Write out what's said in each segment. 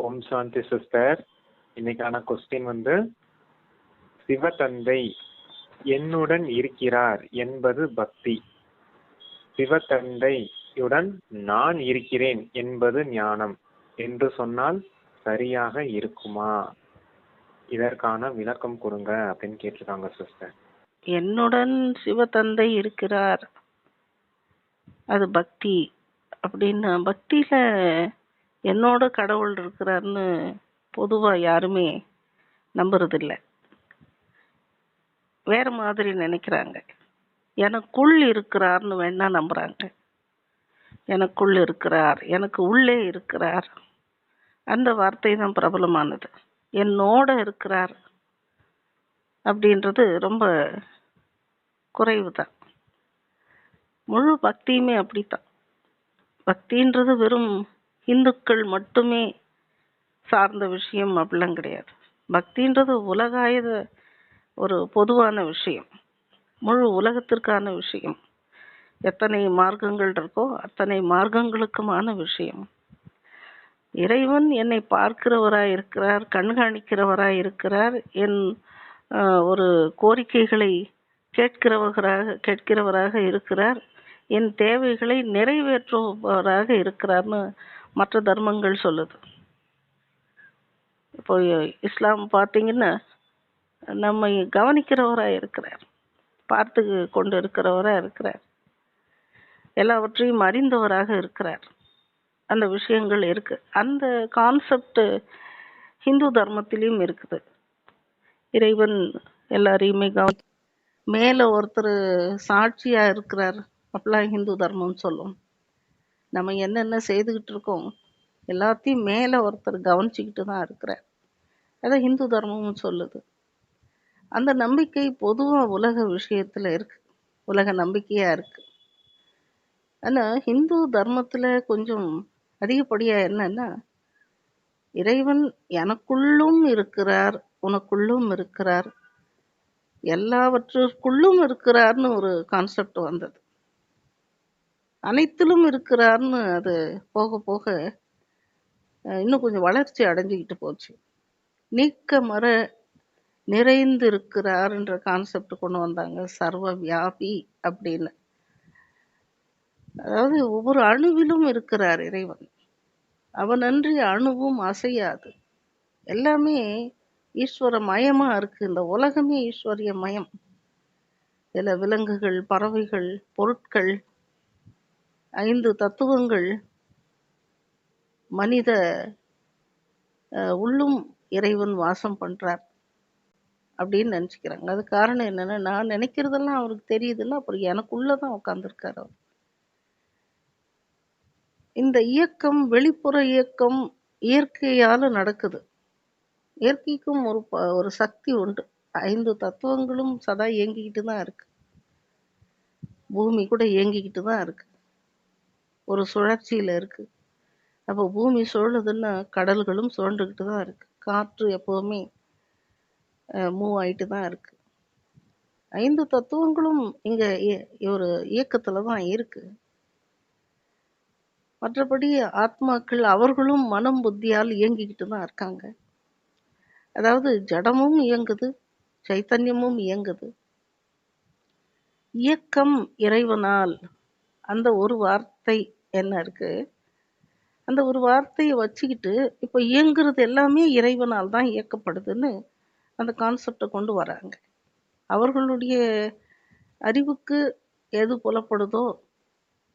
ஓம் சாந்தி sister. இன்னைக்கான question வந்து சிவதந்தை என்னுடன் இருக்கிறார் என்பது பக்தி. சிவதந்தையுடன் நான் இருக்கிறேன் என்பது ஞானம். என்று சொன்னால் சரியாக இருக்குமா? இதற்கான விளக்கம் கொடுங்க அப்படின்னு கேட்டிருக்காங்க சிஸ்டர் என்னுடன் சிவதந்தை இருக்கிறார். அது பக்தி. அப்படின்னு பக்தியில என்னோட கடவுள் இருக்கிறாருன்னு பொதுவாக யாருமே நம்புறதில்லை. வேற மாதிரி நினைக்கிறாங்க. எனக்குள் இருக்கிறார்னு வேணா நம்புறாங்க. எனக்குள் இருக்கிறார் எனக்கு உள்ளே இருக்கிறார். அந்த வார்த்தை தான் பிரபலமானது. என்னோட இருக்கிறார் அப்படின்றது ரொம்ப குறைவு தான். முழு பக்தியுமே அப்படித்தான். பக்தின்றது வெறும் இந்துக்கள் மட்டுமே சார்ந்த விஷயம் அப்படிலாம் கிடையாது. பக்தின்றது உலகாயுத ஒரு பொதுவான விஷயம். முழு உலகத்திற்கான விஷயம். எத்தனை மார்க்கங்கள் இருக்கோ அத்தனை மார்க்கங்களுக்குமான விஷயம். இறைவன் என்னை பார்க்கிறவராய் இருக்கிறார் கண்காணிக்கிறவராய் இருக்கிறார் என் ஒரு கோரிக்கைகளை கேட்கிறவராக கேட்கிறவராக இருக்கிறார். என் தேவைகளை நிறைவேற்றுபவராக இருக்கிறார்னு மற்ற தர்மங்கள் சொல்லுது. இப்போ இஸ்லாம் பார்த்தீங்கன்னா நம்மை கவனிக்கிறவராக இருக்கிறார். பார்த்து கொண்டு இருக்கிறவராக இருக்கிறார். எல்லாவற்றையும் அறிந்தவராக இருக்கிறார். அந்த விஷயங்கள் இருக்கு. அந்த கான்செப்ட் ஹிந்து தர்மத்திலையும் இருக்குது. இறைவன் எல்லாரையுமே கவனி மேல ஒருத்தர் சாட்சியா இருக்கிறார். அப்படிலாம் ஹிந்து தர்மம் சொல்லும். நம்ம என்னென்ன செய்துக்கிட்டு இருக்கோம் எல்லாத்தையும் மேலே ஒருத்தர் கவனிச்சுக்கிட்டு தான் இருக்கிறார். அதை ஹிந்து தர்மமும் சொல்லுது. அந்த நம்பிக்கை பொதுவாக உலக விஷயத்தில் இருக்கு. உலக நம்பிக்கையாக இருக்கு. ஆனால் ஹிந்து தர்மத்தில் கொஞ்சம் அதிகப்படியாக என்னன்னா இறைவன் எனக்குள்ளும் இருக்கிறார் உனக்குள்ளும் இருக்கிறார் எல்லாவற்றுக்குள்ளும் இருக்கிறார்னு ஒரு கான்செப்ட் வந்தது. அனைத்திலும் இருக்கிறார்னு அது போக போக இன்னும் கொஞ்சம் வளர்ச்சி அடைஞ்சுக்கிட்டு போச்சு. நீக்க மர நிறைந்து இருக்கிறாருன்ற கான்செப்ட் கொண்டு வந்தாங்க சர்வ வியாபி அப்படின்னு. அதாவது ஒவ்வொரு அணுவிலும் இருக்கிறார் இறைவன். அவனன்றி அணுவும் அசையாது. எல்லாமே ஈஸ்வர மயமாக இருக்கு. இந்த உலகமே ஈஸ்வரிய மயம் இதில் விலங்குகள் பறவைகள் பொருட்கள் ஐந்து தத்துவங்கள் மனித உள்ளும் இறைவன் வாசம் பண்ணுறார் அப்படின்னு நினச்சிக்கிறாங்க. அது காரணம் என்னென்னா நான் நினைக்கிறதெல்லாம் அவருக்கு தெரியுதுன்னா அப்புறம் எனக்குள்ளதான் உட்காந்துருக்கார் அவர். இந்த இயக்கம் வெளிப்புற இயக்கம் இயற்கையால் நடக்குது. இயற்கைக்கும் ஒரு ப- ஒரு சக்தி உண்டு. ஐந்து தத்துவங்களும் சதா இயங்கிக்கிட்டு தான் இருக்கு. பூமி கூட இயங்கிக்கிட்டு தான் இருக்கு. ஒரு சுழற்சியில் இருக்கு. அப்போ பூமி சுழலுதுன்னா கடல்களும் சுழண்டுக்கிட்டு தான் இருக்கு. காற்று எப்போவுமே மூவ் ஆயிட்டு தான் இருக்கு. ஐந்து தத்துவங்களும் இங்க ஒரு இயக்கத்துல தான் இருக்கு. மற்றபடி ஆத்மாக்கள் அவர்களும் மனம் புத்தியால் இயங்கிக்கிட்டு தான் இருக்காங்க. அதாவது ஜடமும் இயங்குது சைத்தன்யமும் இயங்குது. இயக்கம் இறைவனால் அந்த ஒரு வார்த்தை என்ன இருக்குது அந்த ஒரு வார்த்தையை வச்சுக்கிட்டு இப்போ இயங்குறது எல்லாமே இறைவனால் தான் இயக்கப்படுதுன்னு அந்த கான்செப்டை கொண்டு வராங்க. அவர்களுடைய அறிவுக்கு எது புலப்படுதோ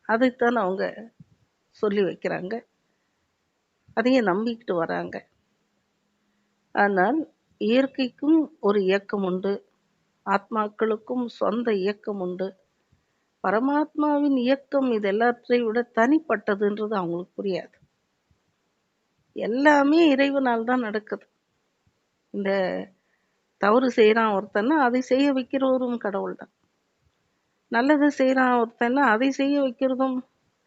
அதைத்தான் அவங்க சொல்லி வைக்கிறாங்க. அதையே நம்பிக்கிட்டு வராங்க. ஆனால் இயற்கைக்கும் ஒரு இயக்கம் உண்டு. ஆத்மாக்களுக்கும் சொந்த இயக்கம் உண்டு. பரமாத்மாவின் இயக்கம் இது எல்லாற்றையும் விட தனிப்பட்டதுன்றது அவங்களுக்கு புரியாது. எல்லாமே இறைவனால் தான் நடக்குது. இந்த தவறு செய்கிறான் ஒருத்தன்னா அதை செய்ய வைக்கிறவரும் கடவுள் தான் நல்லது செய்கிறான் ஒருத்தன்னா அதை செய்ய வைக்கிறதும்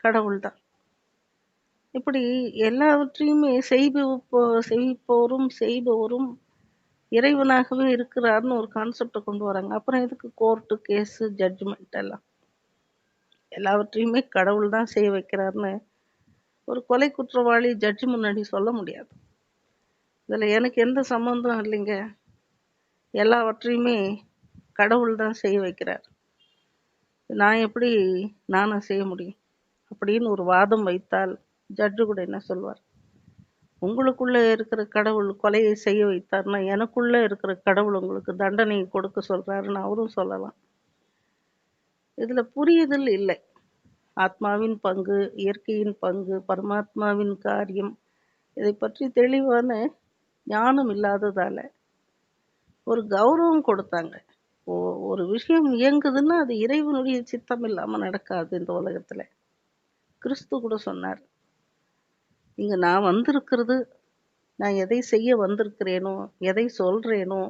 கடவுள் தான் இப்படி எல்லாவற்றையுமே செய்பவோ செய்பவரும் செய்பவரும் இறைவனாகவே இருக்கிறார்னு ஒரு கான்செப்டை கொண்டு வராங்க. அப்புறம் எதுக்கு கோர்ட்டு கேஸு ஜட்ஜ்மெண்ட் எல்லாம்? எல்லாவற்றையுமே கடவுள் தான் செய்ய வைக்கிறார்னு ஒரு கொலை குற்றவாளி ஜட்ஜ் முன்னாடி சொல்ல முடியாது. இதில் எனக்கு எந்த சம்மந்தம் இல்லைங்க. எல்லாவற்றையுமே கடவுள் தான் செய்ய வைக்கிறார். நான் எப்படி நானும் செய்ய முடியும்? அப்படின்னு ஒரு வாதம் வைத்தால் ஜட்ஜு கூட என்ன சொல்வார்? உங்களுக்குள்ளே இருக்கிற கடவுள் கொலையை செய்ய வைத்தார்னா எனக்குள்ளே இருக்கிற கடவுள் உங்களுக்கு தண்டனை கொடுக்க சொல்கிறாருன்னு அவரும் சொல்லலாம். இதில் புரியுதல் இல்லை. ஆத்மாவின் பங்கு இயற்கையின் பங்கு பரமாத்மாவின் காரியம் இதை பற்றி தெளிவான ஞானம் இல்லாததால் ஒரு கௌரவம் கொடுத்தாங்க. ஓ- ஒரு விஷயம் இயங்குதுன்னா அது இறைவனுடைய சித்தம் இல்லாமல் நடக்காது இந்த உலகத்தில். கிறிஸ்து கூட சொன்னார் இங்கே நான் வந்திருக்கிறது நான் எதை செய்ய வந்திருக்கிறேனோ எதை சொல்கிறேனோ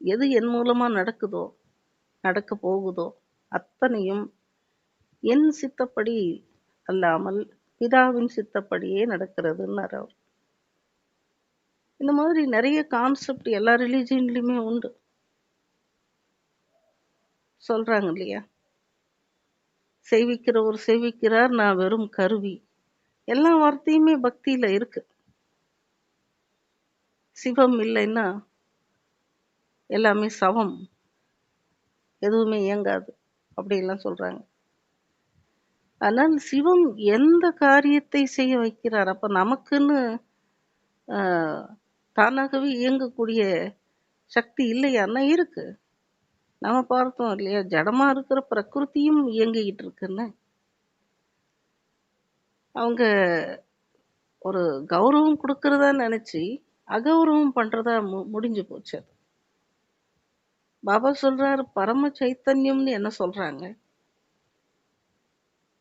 எது என் மூலமாக நடக்குதோ நடக்க போகுதோ அத்தனையும் என் சித்தப்படி அல்லாமல் பிதாவின் சித்தப்படியே நடக்கிறதுன்னார் அவர் இந்த மாதிரி நிறைய கான்செப்ட் எல்லா ரிலீஜியன்லையுமே உண்டு. சொல்றாங்க இல்லையா? செய்விக்கிறவர் செய்விக்கிறார் நான் வெறும் கருவி. எல்லா வார்த்தையுமே பக்தியில இருக்கு. சிவம் இல்லைன்னா எல்லாமே சவம். எதுவுமே இயங்காது. அப்படிலாம் சொல்றாங்க. ஆனால் சிவம் எந்த காரியத்தை செய்ய வைக்கிறார்? அப்போ நமக்குன்னு ஆஹ், தானாகவே இயங்கக்கூடிய சக்தி இல்லையான்னா இருக்கு. நம்ம பார்த்தோம் இல்லையா? ஜடமா இருக்கிற பிரகிருதியும் இயங்கிக்கிட்டு இருக்குன்னு. அவங்க ஒரு கௌரவம் கொடுக்கறதா நினைச்சு அகௌரவம் பண்றதா மு முடிஞ்சு போச்சு அது. பாபா சொல்றாரு பரம சைத்தன்யம்னு என்ன சொல்றாங்க?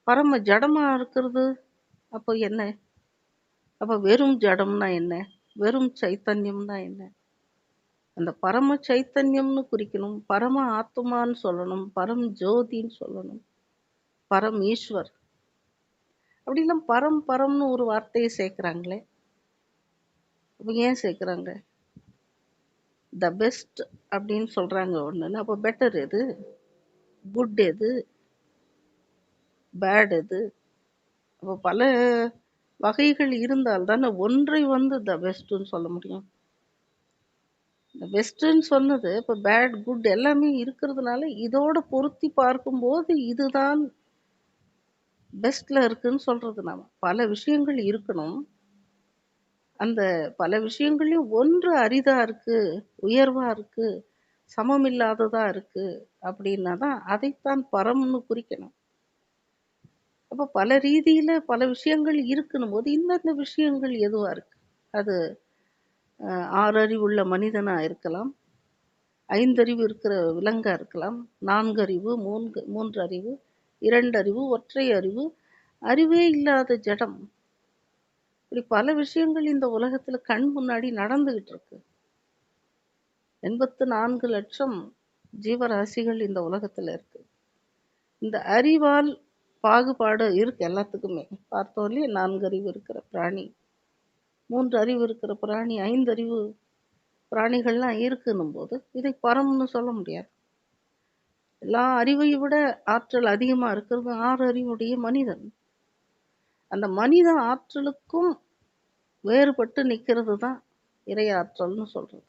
பரம ஜடமா இருக்கிறது அப்போ என்ன? அப்போ வெறும் ஜடம்னா என்ன? வெறும் சைத்தன்யம்னா என்ன? அந்த பரம சைத்தன்யம்னு குறிக்கணும் பரம ஆத்மான்னு சொல்லணும் பரம் ஜோதின்னு சொல்லணும் பரம் ஈஸ்வர். அப்படிலாம் பரம் பரம்னு ஒரு வார்த்தையை சேர்க்குறாங்களே? அப்போ ஏன் சேர்க்குறாங்க? த பெஸ்ட் அப்படின்னு சொல்கிறாங்க ஒன்றுன்னு அப்போ பெட்டர் எது? குட் எது? பேட் எது? அப்போ பல வகைகள் இருந்தால் தானே ஒன்றை வந்து த பெஸ்ட்டுன்னு சொல்ல முடியும். இந்த பெஸ்ட்டுன்னு சொன்னது இப்போ பேட் குட் எல்லாமே இருக்கிறதுனால இதோட பொருத்தி பார்க்கும்போது இதுதான் பெஸ்ட்டில் இருக்குதுன்னு சொல்கிறது நாம் பல விஷயங்கள் இருக்கணும். அந்த பல விஷயங்களையும் ஒன்று அரிதா இருக்கு உயர்வா இருக்கு சமம் இல்லாததா இருக்கு அப்படின்னா தான் அதைத்தான் பரம்னு குறிக்கணும். அப்போ பல ரீதியில் பல விஷயங்கள் இருக்கணும் போது இந்தந்த விஷயங்கள் எதுவாக இருக்கு? அது ஆறறிவு ஆறறிவுள்ள மனிதனாக இருக்கலாம் ஐந்தறிவு இருக்கிற விலங்காக இருக்கலாம் நான்கு அறிவு மூன்று மூன்று அறிவு இரண்டு அறிவு ஒற்றை அறிவு அறிவே இல்லாத ஜடம் இப்படி பல விஷயங்கள் இந்த உலகத்துல கண் முன்னாடி நடந்துகிட்டு இருக்கு எண்பத்து நான்கு லட்சம் ஜீவராசிகள் இந்த உலகத்துல இருக்கு. இந்த அறிவால் பாகுபாடு இருக்கு எல்லாத்துக்குமே. பார்த்தோம் இல்லையா? நான்கு அறிவு இருக்கிற பிராணி மூன்று அறிவு இருக்கிற பிராணி ஐந்து அறிவு பிராணிகள்லாம் இருக்குன்னும் போது இதை பரம்னு சொல்ல முடியாது. எல்லா அறிவை விட ஆற்றல் அதிகமா இருக்கிறது ஆறு அறிவுடைய மனிதன். அந்த மனித ஆற்றலுக்கும் வேறுபட்டு நிற்கிறது தான் இறையாற்றல்னு சொல்கிறது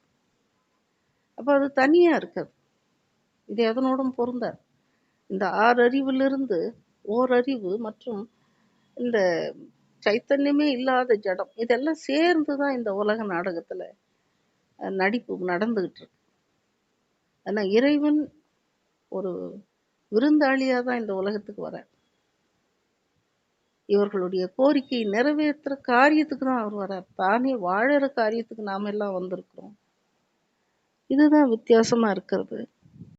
அப்போ அது தனியாக இருக்குது இது எதனோடும் பொருந்தாது. இந்த ஆறறிவிலிருந்து ஓரறிவு மற்றும் இந்த சைத்தன்யமே இல்லாத ஜடம் இதெல்லாம் சேர்ந்து தான் இந்த உலக நாடகத்தில் நடிப்பு நடந்துக்கிட்டு இருக்கு. ஆனால் இறைவன் ஒரு விருந்தாளியாக தான் இந்த உலகத்துக்கு வரேன் இவர்களுடைய கோரிக்கையை நிறைவேற்றுற காரியத்துக்கு தான் அவர் வரார் தானே வாழற காரியத்துக்கு நாம எல்லாம் வந்திருக்கிறோம். இதுதான் வித்தியாசமாக இருக்கிறது.